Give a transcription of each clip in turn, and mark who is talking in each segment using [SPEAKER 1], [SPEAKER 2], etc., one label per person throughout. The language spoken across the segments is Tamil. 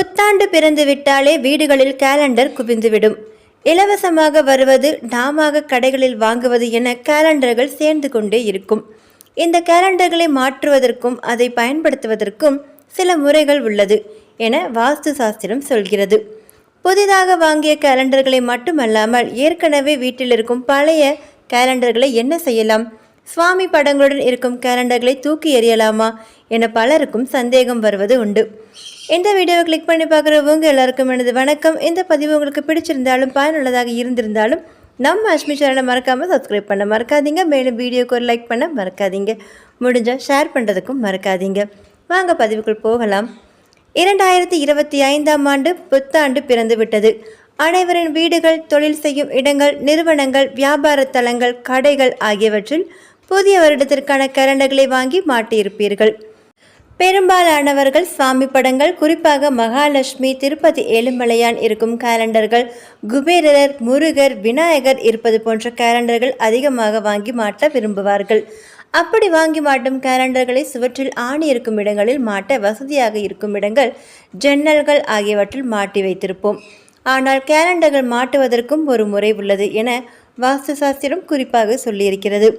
[SPEAKER 1] புத்தாண்டு பிறந்து விட்டாலே வீடுகளில் கேலண்டர் குவிந்துவிடும். இலவசமாக வருவது நாமாக கடைகளில் வாங்குவது என கேலண்டர்கள் சேர்ந்து கொண்டே இருக்கும். இந்த கேலண்டர்களை மாற்றுவதற்கும் அதை பயன்படுத்துவதற்கும் சில முறைகள் உள்ளது என வாஸ்து சாஸ்திரம் சொல்கிறது. புதிதாக வாங்கிய கேலண்டர்களை மட்டுமல்லாமல் ஏற்கனவே வீட்டில் இருக்கும் பழைய கேலண்டர்களை என்ன செய்யலாம்? சுவாமி படங்களுடன் இருக்கும் கேலண்டர்களை தூக்கி எறியலாமா? என பலருக்கும் சந்தேகம் வருவது உண்டு. இந்த வீடியோவை கிளிக் பண்ணி பார்க்குறவங்க எல்லாருக்கும் எனது வணக்கம். இந்த பதிவு உங்களுக்கு பிடிச்சிருந்தாலும் பயனுள்ளதாக இருந்திருந்தாலும் நம்ம அஷ்மி சேனலை மறக்காமல் சப்ஸ்கிரைப் பண்ண மறக்காதீங்க. மேலும் வீடியோக்கு ஒரு லைக் பண்ண மறக்காதீங்க. முடிஞ்சால் ஷேர் பண்ணுறதுக்கும் மறக்காதீங்க. வாங்க பதிவுக்குள் போகலாம். இரண்டாயிரத்தி இருபத்தி ஐந்தாம் ஆண்டு புத்தாண்டு பிறந்து விட்டது அனைவரின் வீடுகள் தொழில் செய்யும் இடங்கள் நிறுவனங்கள் வியாபார தலங்கள் கடைகள் ஆகியவற்றில் புதிய வருடத்திற்கான கேலண்டர்களை வாங்கி மாட்டியிருப்பீர்கள். பெரும்பாலானவர்கள் சுவாமி படங்கள் குறிப்பாக மகாலட்சுமி திருப்பதி ஏழுமலையான் இருக்கும் கேலண்டர்கள் குபேரர் முருகர் விநாயகர் இருப்பது போன்ற கேலண்டர்கள் அதிகமாக வாங்கி மாட்ட விரும்புவார்கள். அப்படி வாங்கி மாட்டும் கேலண்டர்களை சுவற்றில் ஆணி இருக்கும் இடங்களில் மாட்ட வசதியாக இருக்கும் இடங்கள் ஜன்னல்கள் ஆகியவற்றில் மாட்டி வைத்திருப்போம். ஆனால் கேலண்டர்கள் மாட்டுவதற்கும் ஒரு முறை உள்ளது என வாஸ்து சாஸ்திரம் குறிப்பாக சொல்லியிருக்கிறது.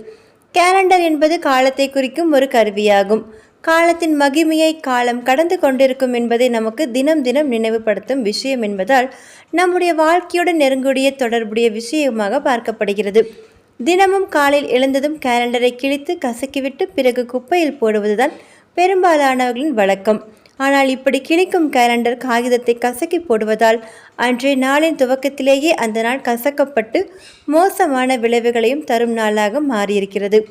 [SPEAKER 1] கேலண்டர் என்பது காலத்தை குறிக்கும் ஒரு கருவியாகும். காலத்தின் மகிமையை காலம் கடந்து கொண்டிருக்கும் என்பதை நமக்கு தினம் தினம் நினைவுபடுத்தும் விஷயம் என்பதால் நம்முடைய வாழ்க்கையுடன் நெருங்குடைய தொடர்புடைய விஷயமாக பார்க்கப்படுகிறது. தினமும் காலையில் எழுந்ததும் கேலண்டரை கிழித்து கசக்கிவிட்டு பிறகு குப்பையில் போடுவதுதான் பெரும்பாலானவர்களின் வழக்கம். ஆனால் இப்படி கிழிக்கும் கேலண்டர் காகிதத்தை கசக்கி போடுவதால் அன்றைய நாளின் துவக்கத்திலேயே அந்த நாள் கசக்கப்பட்டு மோசமான விளைவுகளையும் தரும் நாளாக மாறியிருக்கிறது.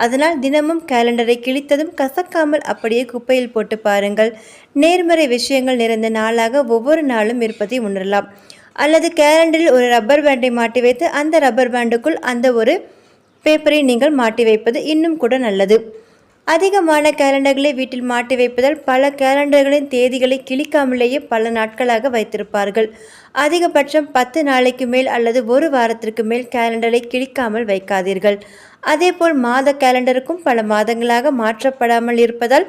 [SPEAKER 1] அதனால் தினமும் கேலண்டரை கிழித்ததும் கசக்காமல் அப்படியே குப்பையில் போட்டு பாருங்கள். நேர்மறை விஷயங்கள் நிறைந்த நாளாக ஒவ்வொரு நாளும் இருப்பதை உணரலாம். அல்லது கேலண்டரில் ஒரு ரப்பர் பேண்டை மாட்டி வைத்து அந்த ரப்பர் பேண்டுக்குள் அந்த ஒரு பேப்பரை நீங்கள் மாட்டி வைப்பது இன்னும் கூட நல்லது. அதிகமான கேலண்டர்களை வீட்டில் மாட்டி வைப்பதால் பல கேலண்டர்களின் தேதிகளை கிழிக்காமலேயே பல நாட்களாக வைத்திருப்பார்கள். அதிகபட்சம் பத்து நாளைக்கு மேல் அல்லது ஒரு வாரத்திற்கு மேல் கேலண்டரை கிழிக்காமல் வைக்காதீர்கள். அதேபோல் மாத கேலண்டருக்கும் பல மாதங்களாக மாற்றப்படாமல் இருப்பதால்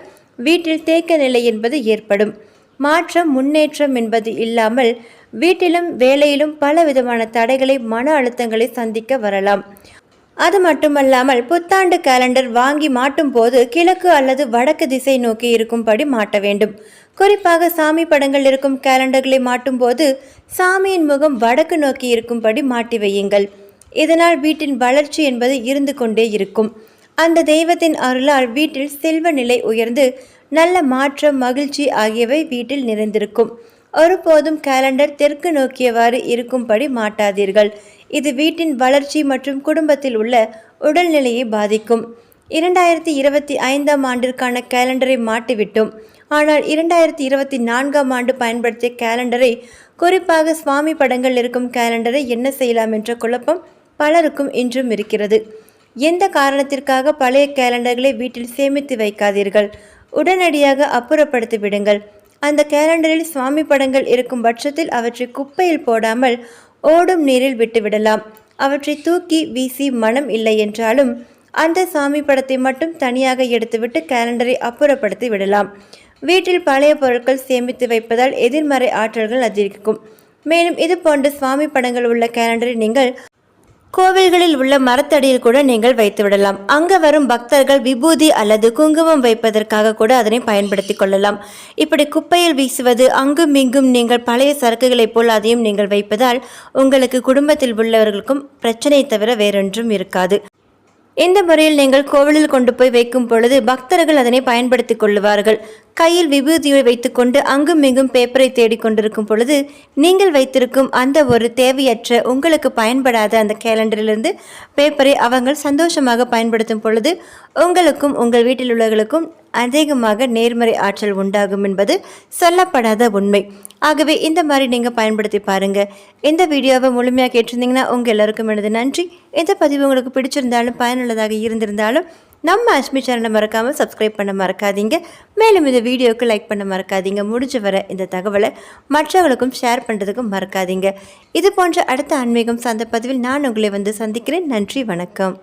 [SPEAKER 1] வீட்டில் தேக்க நிலை என்பது ஏற்படும். மாற்றம் முன்னேற்றம் என்பது இல்லாமல் வீட்டிலும் வேலையிலும் பல விதமான தடைகளை மன அழுத்தங்களை சந்திக்க வரலாம். அது மட்டுமல்லாமல் புத்தாண்டு கேலண்டர் வாங்கி மாட்டும் போது கிழக்கு அல்லது வடக்கு திசை நோக்கி இருக்கும்படி மாட்ட வேண்டும். குறிப்பாக சாமி படங்கள் இருக்கும் கேலண்டர்களை மாட்டும் போது சாமியின் முகம் வடக்கு நோக்கி இருக்கும்படி மாட்டி வையுங்கள். இதனால் வீட்டின் வளர்ச்சி என்பது இருந்து கொண்டே இருக்கும். அந்த தெய்வத்தின் அருளால் வீட்டில் செல்வ நிலை உயர்ந்து நல்ல மாற்றம் மகிழ்ச்சி ஆகியவை வீட்டில் நிறைந்திருக்கும். ஒருபோதும் கேலண்டர் தெற்கு நோக்கியவாறு இருக்கும்படி மாட்டாதீர்கள். இது வீட்டின் வளர்ச்சி மற்றும் குடும்பத்தில் உள்ள உடல்நிலையை பாதிக்கும். இரண்டாயிரத்தி இருபத்தி ஐந்தாம் ஆண்டிற்கான கேலண்டரை மாட்டிவிட்டோம். ஆனால் இரண்டாயிரத்தி இருபத்தி நான்காம் ஆண்டு பயன்படுத்திய கேலண்டரை குறிப்பாக சுவாமி படங்கள் இருக்கும் கேலண்டரை என்ன செய்யலாம் என்ற குழப்பம் பலருக்கும் இன்றும் இருக்கிறது. எந்த காரணத்திற்காக பழைய கேலண்டர்களை வீட்டில் சேமித்து வைக்காதீர்கள்? உடனடியாக அப்புறப்படுத்தி விடுங்கள். அந்த கேலண்டரில் சுவாமி படங்கள் இருக்கும் பட்சத்தில் அவற்றை குப்பையில் போடாமல் ஓடும் நீரில் விட்டுவிடலாம். அவற்றை தூக்கி வீசி மனம் இல்லை என்றாலும் அந்த சாமி படத்தை மட்டும் தனியாக எடுத்துவிட்டு கேலண்டரை அப்புறப்படுத்தி விடலாம். வீட்டில் பழைய பொருட்கள் சேமித்து வைப்பதால் எதிர்மறை ஆற்றல்கள் அதிகரிக்கும். மேலும் இது போன்ற சுவாமி படங்கள் உள்ள கேலண்டரை நீங்கள் கோவில்களில் உள்ள மரத்தடியில் கூட நீங்கள் வைத்து விடலாம் அங்கு வரும் பக்தர்கள் விபூதி அல்லது குங்குமம் வைப்பதற்காக கூட அதனை பயன்படுத்தி கொள்ளலாம். இப்படி குப்பையில் வீசுவது அங்கும் இங்கும் நீங்கள் பழைய சரக்குகளைப் போல் அதையும் நீங்கள் வைப்பதால் உங்களுக்கு குடும்பத்தில் உள்ளவர்களுக்கும் பிரச்சனை தவிர வேறொன்றும் இருக்காது. இந்த முறையில் நீங்கள் கோவிலில் கொண்டு போய் வைக்கும் பொழுது பக்தர்கள் அதனை பயன்படுத்திக் கொள்ளுவார்கள். கையில் விபூதியை வைத்துக்கொண்டு அங்கும் இங்கும் பேப்பரை தேடிக்கொண்டிருக்கும் பொழுது நீங்கள் வைத்திருக்கும் அந்த ஒரு தேவையற்ற உங்களுக்கு பயன்படாத அந்த கேலண்டரிலிருந்து பேப்பரை அவங்க சந்தோஷமாக பயன்படுத்தும் பொழுது உங்களுக்கும் உங்கள் வீட்டில் உள்ளவர்களுக்கும் அதிகமாக நேர்மறை ஆற்றல் உண்டாகும் என்பது சொல்லப்படாத உண்மை. ஆகவே இந்த மாதிரி நீங்கள் பயன்படுத்தி பாருங்கள் இந்த வீடியோவை முழுமையாக கேட்டிருந்தீங்கன்னா உங்கள் எல்லாருக்கும் எனது நன்றி. இந்த பதிவு உங்களுக்கு பிடிச்சிருந்தாலும் பயனுள்ளதாக இருந்திருந்தாலும் நம்ம அஷ்மி சேனலை மறக்காமல் சப்ஸ்கிரைப் பண்ண மறக்காதீங்க. மேலும் இந்த வீடியோவுக்கு லைக் பண்ண மறக்காதீங்க. முடிஞ்ச வர இந்த தகவலை மற்றவர்களுக்கும் ஷேர் பண்ணுறதுக்கும் மறக்காதீங்க. இது போன்ற அடுத்த ஆன்மீகம் சார்ந்த பதிவில் நான் உங்களை வந்து சந்திக்கிறேன். நன்றி வணக்கம்.